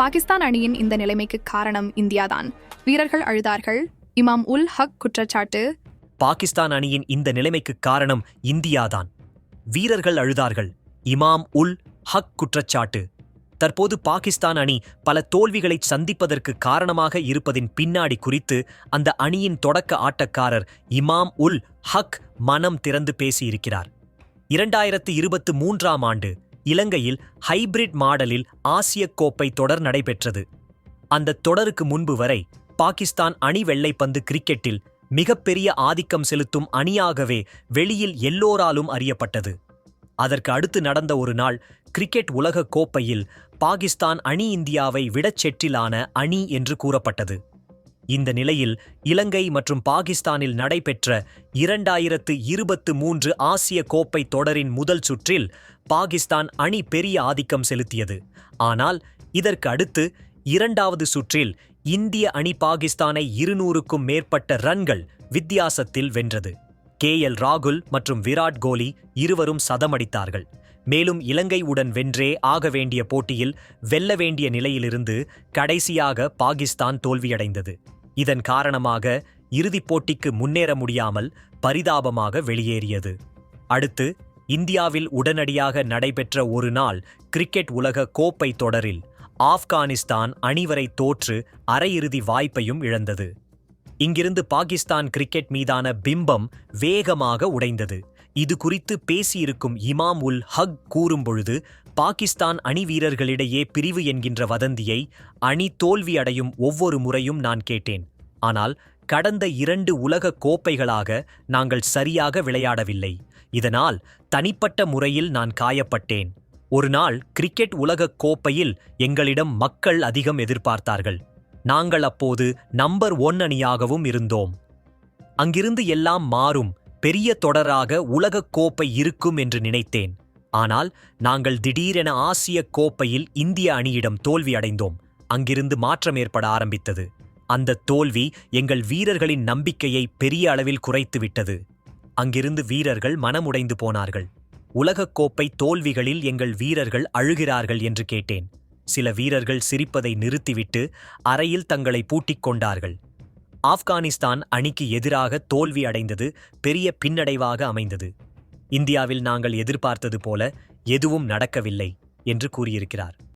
பாகிஸ்தான் அணியின் இந்த நிலைமைக்கு காரணம் இந்தியாதான். வீரர்கள் அழுதார்கள். இமாம் உல் ஹக் குற்றச்சாட்டு. பாகிஸ்தான் அணியின் இந்த நிலைமைக்கு காரணம் இந்தியாதான். வீரர்கள் அழுதார்கள். இமாம் உல் ஹக் குற்றச்சாட்டு. தற்போது பாகிஸ்தான் அணி பல தோல்விகளை சந்திப்பதற்கு காரணமாக இருப்பதின் பின்னாடி குறித்து அந்த அணியின் தொடக்க ஆட்டக்காரர் இமாம் உல் ஹக் மனம் திறந்து பேசியிருக்கிறார். இரண்டாயிரத்து இருபத்து மூன்றாம் ஆண்டு இலங்கையில் ஹைபிரிட் மாடலில் ஆசிய கோப்பை தொடர் நடைபெற்றது. அந்த தொடருக்கு முன்பு வரை பாகிஸ்தான் அணி வெள்ளைப்பந்து கிரிக்கெட்டில் மிகப்பெரிய ஆதிக்கம் செலுத்தும் அணியாகவே வெளியில் எல்லோராலும் அறியப்பட்டது. அதற்கு அடுத்து நடந்த ஒரு நாள் கிரிக்கெட் உலக கோப்பையில் பாகிஸ்தான் அணி இந்தியாவை விடச் செற்றிலான அணி என்று கூறப்பட்டது. இந்த நிலையில் இலங்கை மற்றும் பாகிஸ்தானில் நடைபெற்ற இரண்டாயிரத்து இருபத்து மூன்று ஆசிய கோப்பை தொடரின் முதல் சுற்றில் பாகிஸ்தான் அணி பெரிய ஆதிக்கம் செலுத்தியது. ஆனால் இதற்கு அடுத்து இரண்டாவது சுற்றில் இந்திய அணி பாகிஸ்தானை இருநூறுக்கும் மேற்பட்ட ரன்கள் வித்தியாசத்தில் வென்றது. கே எல் ராகுல் மற்றும் விராட் கோலி இருவரும் சதமடித்தார்கள். மேலும் இலங்கையுடன் வென்றே ஆக வேண்டிய போட்டியில் வெல்ல வேண்டிய நிலையிலிருந்து கடைசியாக பாகிஸ்தான் தோல்வியடைந்தது. இதன் காரணமாக இறுதிப் போட்டிக்கு முன்னேற முடியாமல் பரிதாபமாக வெளியேறியது. அடுத்து இந்தியாவில் உடனடியாக நடைபெற்ற ஒரு நாள் கிரிக்கெட் உலக கோப்பை தொடரில் ஆப்கானிஸ்தான் அணிவரை தோற்று அரையிறுதி வாய்ப்பையும் இழந்தது. இங்கிருந்து பாகிஸ்தான் கிரிக்கெட் மீதான பிம்பம் வேகமாக உடைந்தது. இது குறித்து பேசியிருக்கும் இமாம் உல் ஹக் கூறும்பொழுது பாகிஸ்தான் அணி வீரர்களிடையே பிரிவு என்கின்ற வதந்தியை அணி தோல்வி அடையும் ஒவ்வொரு முறையும் நான் கேட்டேன். ஆனால் கடந்த இரண்டு உலக கோப்பைகளாக நாங்கள் சரியாக விளையாடவில்லை. இதனால் தனிப்பட்ட முறையில் நான் காயப்பட்டேன். ஒரு நாள் கிரிக்கெட் உலகக் கோப்பையில் எங்களிடம் மக்கள் அதிகம் எதிர்பார்த்தார்கள். நாங்கள் அப்போது நம்பர் ஒன் அணியாகவும் இருந்தோம். அங்கிருந்து எல்லாம் மாறும். பெரிய தொடராக உலகக் கோப்பை இருக்கும் என்று நினைத்தேன். ஆனால் நாங்கள் திடீரென ஆசிய கோப்பையில் இந்திய அணியிடம் தோல்வி அடைந்தோம். அங்கிருந்து மாற்றம் ஏற்பட ஆரம்பித்தது. அந்த தோல்வி எங்கள் வீரர்களின் நம்பிக்கையை பெரிய அளவில் குறைத்துவிட்டது அங்கிருந்து வீரர்கள் மனமுடைந்து போனார்கள். உலகக்கோப்பை தோல்விகளில் எங்கள் வீரர்கள் அழுகிறார்கள் என்று கேட்டேன். சில வீரர்கள் சிரிப்பதை நிறுத்திவிட்டு அறையில் தங்களை பூட்டிக் கொண்டார்கள். ஆப்கானிஸ்தான் அணிக்கு எதிராக தோல்வி அடைந்தது பெரிய பின்னடைவாக அமைந்தது. இந்தியாவில் நாங்கள் எதிர்பார்த்தது போல எதுவும் நடக்கவில்லை என்று கூறியிருக்கிறார்.